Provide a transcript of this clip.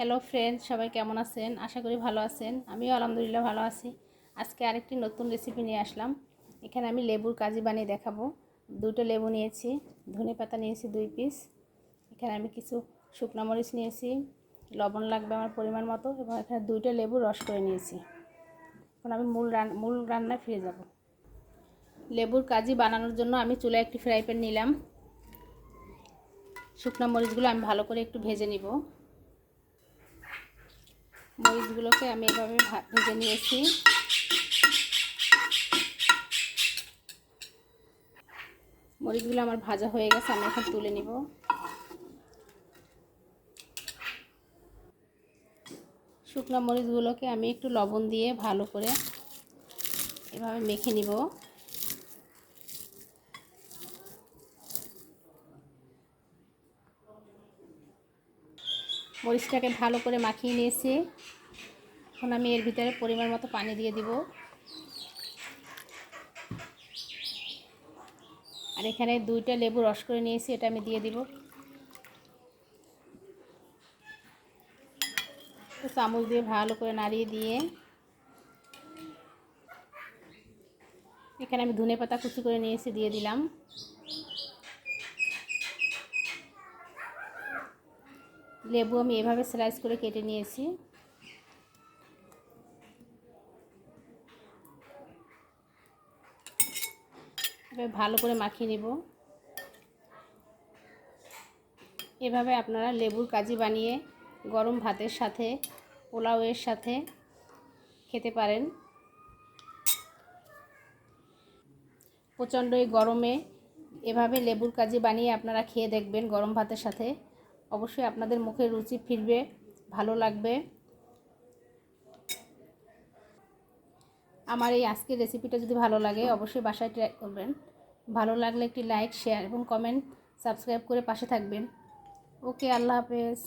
Hello friends সবাই কেমন আছেন? আশা করি ভালো আছেন। আমিও আলহামদুলিল্লাহ ভালো আছি। আজকে আরেকটি নতুন রেসিপি নিয়ে আসলাম। এখানে আমি লেবুর কাজি বানিয়ে দেখাবো। দুটো লেবু নিয়েছি, ধনে পাতা নিয়েছি দুই পিস এখানে আমি কিছু শুকনো মরিচ নিয়েছি, লবণ লাগবে আমার পরিমাণ মতো এবং এখানে দুইটা লেবু রস করে নিয়েছি। এখন আমি মূল রান মূল রান্নায় ফিরে যাব। লেবুর কাজি বানানোর জন্য আমি চুলায় একটি ফ্রাই প্যান নিলাম। শুকনো মরিচগুলো আমি ভালো করে একটু ভেজে নিব। মরিচগুলোকে আমি এভাবে ভেজে নিয়েছি। মরিচগুলো আমার ভাজা হয়ে গেছে, আমি এখন তুলে নিব। শুকনো মরিচগুলোকে আমি একটু লবণ দিয়ে ভালো করে এভাবে মেখে নিব। মরিচটাকে ভালো করে মাখিয়ে নিয়েছি। এখন আমি এর ভিতরে পরিমাণ মতো পানি দিয়ে দিব। আর এখানে দুইটা লেবু রস করে নিয়েছি, এটা আমি দিয়ে দিব। চামচ দিয়ে ভালো করে নাড়িয়ে দিয়ে। এখানে আমি ধনে পাতা কুচি করে নিয়েছি, দিয়ে দিলাম। লেবু আমি এভাবে স্লাইস করে কেটে নিয়েছি। ভালো করে মাখিয়ে নিব। এভাবে আপনারা লেবুর কাজি বানিয়ে গরম ভাতের সাথে, পোলাওয়ের সাথে খেতে পারেন। প্রচণ্ড এই গরমে এভাবে লেবুর কাজি বানিয়ে আপনারা খেয়ে দেখবেন গরম ভাতের সাথে। অবশ্যই আপনাদের মুখে রুচি ফিরবে, ভালো লাগবে। আমার এই আজকের রেসিপিটা যদি ভালো লাগে, অবশ্যই বাসায় ট্রাই করবেন। ভালো লাগলে একটি লাইক শেয়ার এবং কমেন্ট সাবস্ক্রাইব করে পাশে থাকবেন। ওকে আল্লাহ হাফেজ।